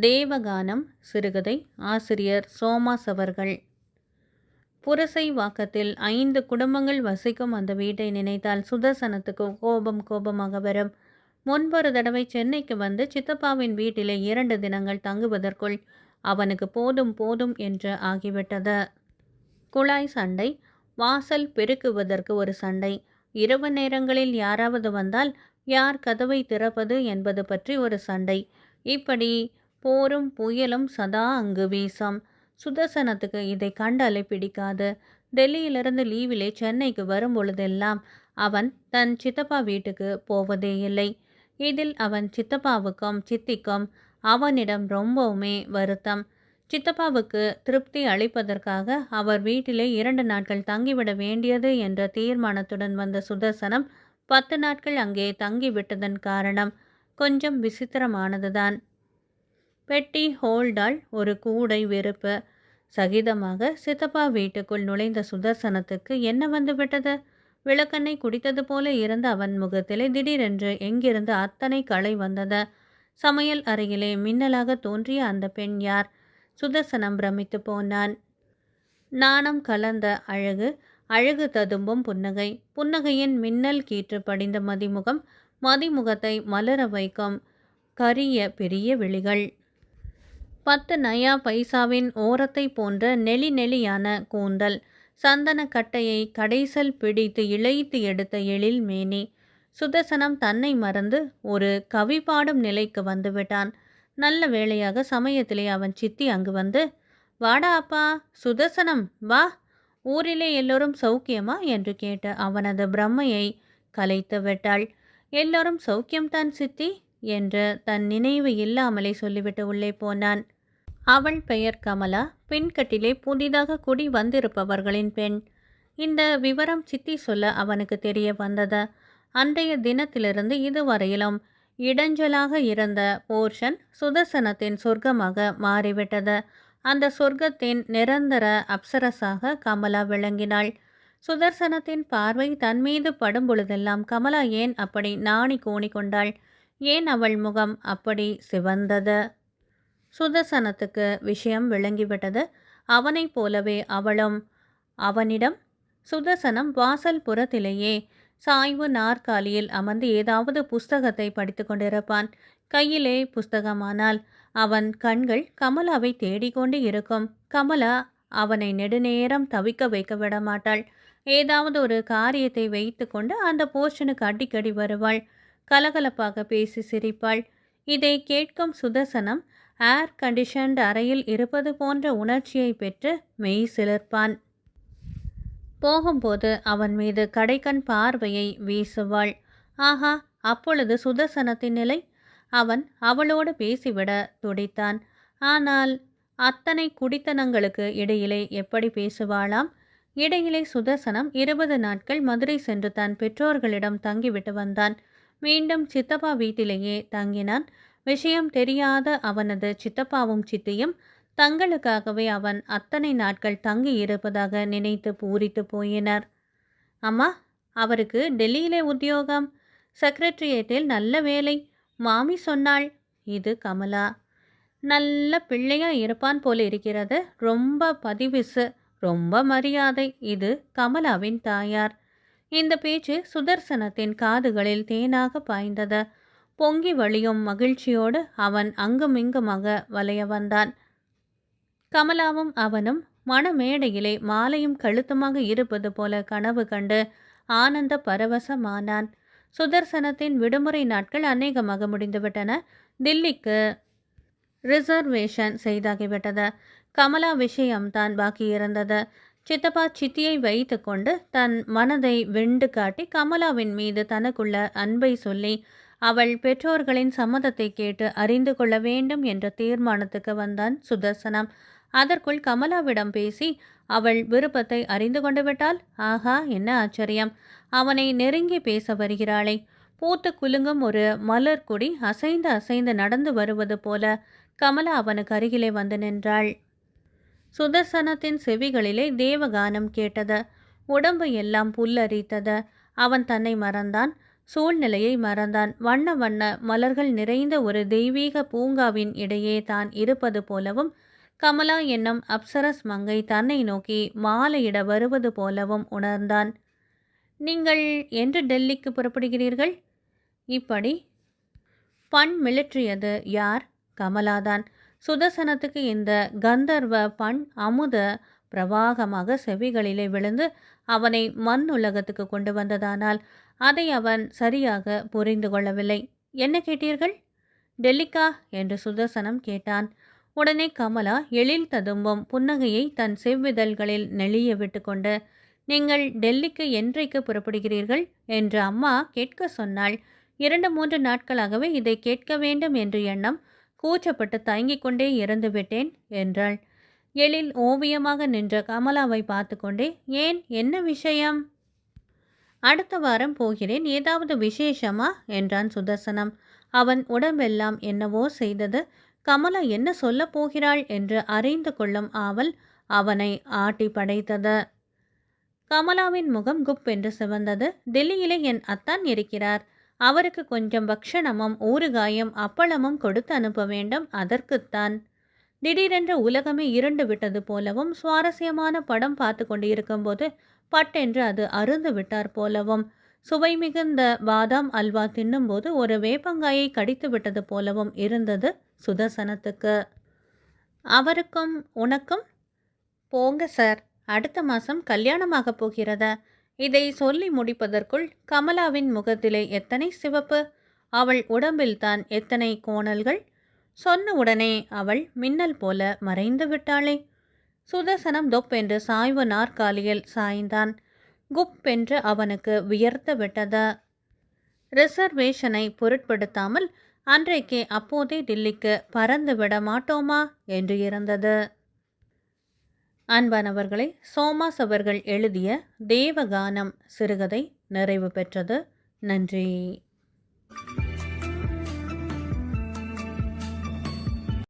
தேவகானம் சிறுகதை ஆசிரியர் சோமாஸ் அவர்கள். புரசை வாக்கத்தில் ஐந்து குடும்பங்கள் வசிக்கும் அந்த வீட்டை நினைத்தால் சுதர்சனத்துக்கு கோபம் கோபமாக வரும். முன்பொரு தடவை சென்னைக்கு வந்து சித்தப்பாவின் வீட்டிலே இரண்டு தினங்கள் தங்குவதற்குள் அவனுக்கு போதும் போதும் என்று ஆகிவிட்டது. குழாய் சண்டை வாசல் பெருக்குவதற்கு ஒரு சண்டை. இரவு நேரங்களில் யாராவது வந்தால் யார் கதவை திறப்பது என்பது பற்றி ஒரு சண்டை. இப்படி போரும் புயலும் சதா அங்கு வீசும். சுதர்சனத்துக்கு இதை கண்டாலே பிடிக்காது. டெல்லியிலிருந்து லீவிலே சென்னைக்கு வரும் பொழுதெல்லாம் அவன் தன் சித்தப்பா வீட்டுக்கு போவதே இல்லை. இதில் அவன் சித்தப்பாவுக்கும் சித்திக்கும் அவனிடம் ரொம்பவுமே வருத்தம். சித்தப்பாவுக்கு திருப்தி அளிப்பதற்காக அவர் வீட்டிலே இரண்டு நாட்கள் தங்கிவிட வேண்டியது என்ற தீர்மானத்துடன் வந்த சுதர்சனம் பத்து நாட்கள் அங்கே தங்கிவிட்டதன் காரணம் கொஞ்சம் விசித்திரமானதுதான். பெட்டி ஹோல்டால் ஒரு கூடை வெறுப்பு சகிதமாக சித்தப்பா வீட்டுக்குள் நுழைந்த சுதர்சனத்துக்கு என்ன வந்து விட்டது? குடித்தது போல இருந்த அவன் முகத்திலே திடீரென்று எங்கிருந்து அத்தனை களை வந்தது? சமையல் அறையிலே மின்னலாக தோன்றிய அந்த பெண் யார்? சுதர்சனம் பிரமித்து போனான். நாணம் கலந்த அழகு அழகு ததும்பும் புன்னகை. புன்னகையின் மின்னல் கீற்று படிந்த மதிமுகம் மதிமுகத்தை மலர வைக்கும் கரிய பெரிய விழிகள். பத்து நயா பைசாவின் ஓரத்தை போன்ற நெளி நெளியான கூந்தல். சந்தன கட்டையை கடைசல் பிடித்து இழைத்து எடுத்த எழில் மேனி. சுதர்சனம் தன்னை மறந்து ஒரு கவி பாடும் நிலைக்கு வந்துவிட்டான் நல்ல வேளையாக சமயத்திலே அவன் சித்தி அங்கு வந்து வாடா அப்பா சுதர்சனம் வா. ஊரிலே எல்லோரும் சௌக்கியமா? என்று கேட்ட அவனது பிரம்மையை கலைத்து விட்டாள். எல்லோரும் சௌக்கியம்தான் சித்தி என்று தன் நினைவு இல்லாமலே சொல்லிவிட்டு உள்ளே போனான். அவள் பெயர் கமலா பின்கட்டிலே புதிதாக குடி வந்திருப்பவர்களின் பெண். இந்த விவரம் சித்தி சொல்ல அவனுக்கு தெரிய வந்தது. அன்றைய தினத்திலிருந்து இதுவரையிலும் இடைஞ்சலாக இருந்த போர்ஷன் சுதர்சனத்தின் சொர்க்கமாக மாறிவிட்டது. அந்த சொர்க்கத்தின் நிரந்தர அப்சரஸாக கமலா விளங்கினாள். சுதர்சனத்தின் பார்வை தன் மீது படும் பொழுதெல்லாம் கமலா ஏன் அப்படி நாணி கோணி கொண்டாள் ஏன் அவள் முகம் அப்படி சிவந்தது? சுதர்சனத்துக்கு விஷயம் விளங்கிவிட்டது. அவனைப் போலவே அவளும் அவனிடம் சுதர்சனம் வாசல் புறத்திலேயே சாய்வு நாற்காலியில் அமர்ந்து ஏதாவது புஸ்தகத்தை படித்து கொண்டிருப்பான். கையிலே புஸ்தகமானால் அவன் கண்கள் கமலாவை தேடிக்கொண்டு இருக்கும். கமலா அவனை நெடுநேரம் தவிக்க வைக்க விட மாட்டாள் ஏதாவது ஒரு காரியத்தை வைத்து கொண்டு அந்த போர்ஷனுக்கு அடிக்கடி வருவாள். கலகலப்பாக பேசி சிரிப்பாள். இதை கேட்கும் சுதர்சனம் ஏர் கண்டிஷன்ட் அறையில் இருப்பது போன்ற உணர்ச்சியை பெற்று மெய் சிலிர்ப்பான். போகும்போது அவன் மீது கடைக்கண் பார்வையை வீசுவாள். ஆஹா அப்பொழுது சுதர்சனத்தின் நிலை? அவன் அவளோடு பேசிவிட துடித்தான். ஆனால் அத்தனை குடித்தனங்களுக்கு இடையிலே எப்படி பேசுவாளாம்? இடையிலே சுதர்சனம் இருபது நாட்கள் மதுரை சென்று தன் பெற்றோர்களிடம் தங்கிவிட்டு வந்தான். மீண்டும் சித்தப்பா வீட்டிலேயே தங்கினான். விஷயம் தெரியாத அவனது சித்தப்பாவும் சித்தியும் தங்களுக்காகவே அவன் அத்தனை நாட்கள் தங்கி இருப்பதாக நினைத்து பூரித்து போயினர். அம்மா அவருக்கு டெல்லியிலே உத்தியோகம். செக்ரட்டரியேட்டில் நல்ல வேலை. மாமி சொன்னாள் இது கமலா. நல்ல பிள்ளையா இருப்பான் போல இருக்கிறது. ரொம்ப பதிவிசு ரொம்ப மரியாதை. இது கமலாவின் தாயார். இந்த பேச்சு சுதர்சனத்தின் காதுகளில் தேனாக பாய்ந்தது. பொங்கி வழியும் மகிழ்ச்சியோடு அவன் அங்குமிங்குமாக வலைய வந்தான். கமலாவும் அவனும் மணமேடையிலே மாலையும் கழுத்துமாக இருப்பது போல கனவு கண்டு ஆனந்த பரவசமானான். சுதர்சனத்தின் விடுமுறை நாட்கள் அநேகமாக முடிந்துவிட்டன. தில்லிக்கு ரிசர்வேஷன் செய்தாகிவிட்டது. கமலா விஷயம்தான் பாக்கி இருந்தது சித்தப்பா சித்தியை வைத்து கொண்டு தன் மனதை வெண்டு காட்டி கமலாவின் மீது தனக்குள்ள அன்பை சொல்லி அவள் பெற்றோர்களின் சம்மதத்தை கேட்டு அறிந்து கொள்ள வேண்டும் என்ற தீர்மானத்துக்கு வந்தான் சுதர்சனம். அதற்குள் கமலாவிடம் பேசி அவள் விருப்பத்தை அறிந்து கொண்டு விட்டால்? ஆஹா என்ன ஆச்சரியம். அவனை நெருங்கி பேச வருகிறாளே. பூத்து குலுங்கும் ஒரு மலர் கொடி அசைந்து அசைந்து நடந்து வருவது போல கமலா அவனுக்கு அருகிலே வந்து நின்றாள். சுதர்சனத்தின் செவிகளிலே தேவகானம் கேட்டது. உடம்பு எல்லாம் புல்லரித்தது. அவன் தன்னை மறந்தான். சூழ்நிலையை மறந்தான். வண்ண வண்ண மலர்கள் நிறைந்த ஒரு தெய்வீக பூங்காவின் இடையே தான் இருப்பது போலவும் கமலா என்னும் அப்சரஸ் மங்கை தன்னை நோக்கி மாலையிட வருவது போலவும் உணர்ந்தான். நீங்கள் என்று டெல்லிக்கு புறப்படுகிறீர்கள்? இப்படி. பண் மிளிற்றியது யார்? கமலாதான் சுதர்சனத்துக்கு இந்த கந்தர்வ பண் அமுத பிரவாகமாக செவிகளிலே விழுந்து அவனை மண் உலகத்துக்கு கொண்டு வந்ததானால் அதை அவன் சரியாக புரிந்து கொள்ளவில்லை. என்ன கேட்டீர்கள்? டெல்லிக்கா என்று சுதர்சனம் கேட்டான். உடனே கமலா எழில் ததும்பும் புன்னகையை தன் செவ்விதழ்களில் நெளிய விட்டுக்கொண்டு நீங்கள் டெல்லிக்கு என்றைக்கு புறப்படுகிறீர்கள்? என்று அம்மா கேட்க சொன்னாள். இரண்டு மூன்று நாட்களாகவே இதை கேட்க வேண்டும் என்று எண்ணம் கூச்சப்பட்டு தயங்கிக் கொண்டே இறந்து விட்டேன் என்றாள். எழில் ஓவியமாக நின்ற கமலாவை பார்த்து கொண்டே ஏன்? என்ன விஷயம்? அடுத்த வாரம் போகிறேன். ஏதாவது விசேஷமா? என்றான் சுதர்சனம். அவன் உடம்பெல்லாம் என்னவோ செய்தது. கமலா என்ன சொல்லப் போகிறாள்? என்று அறிந்து கொள்ளும் ஆவல் அவனை ஆட்டி படைத்தது. கமலாவின் முகம் குப் என்று சிவந்தது. டெல்லியிலே என் அத்தான் இருக்கிறார். அவருக்கு கொஞ்சம் பக்ஷணமும் ஊறுகாயும் அப்பளமும் கொடுத்து அனுப்ப வேண்டும். அதற்குத்தான். திடீரென்று உலகமே இருண்டு விட்டது போலவும் சுவாரஸ்யமான படம் பார்த்து கொண்டு இருக்கும்போது பட்டென்று அது அருந்து விட்டார் போலவும். சுவை மிகுந்த பாதாம் அல்வா தின்னும்போது ஒரு வேப்பங்காயை கடித்து விட்டது போலவும் இருந்தது சுதர்சனத்துக்கு. அவருக்கும் உனக்கும் போங்க சார் அடுத்த மாதம் கல்யாணமாக போகிறத. இதை சொல்லி முடிப்பதற்குள் கமலாவின் முகத்திலே எத்தனை சிவப்பு அவள் உடம்பில்தான் எத்தனை கோணல்கள் சொன்ன உடனே அவள் மின்னல் போல மறைந்து விட்டாளே. சுதர்சனம் தொப் என்று சாய்வு நாற்காலியில் சாய்ந்தான். குப் என்று அவனுக்கு வியர்த்து விட்டது. ரிசர்வேஷனை பொருட்படுத்தாமல் அன்றைக்கே அப்போதே டில்லிக்கு பறந்து விட மாட்டோமா என்று இருந்தது. அன்பானவர்களை சோமாஸ் அவர்கள் எழுதிய தேவகானம் சிறுகதை நிறைவு பெற்றது. நன்றி.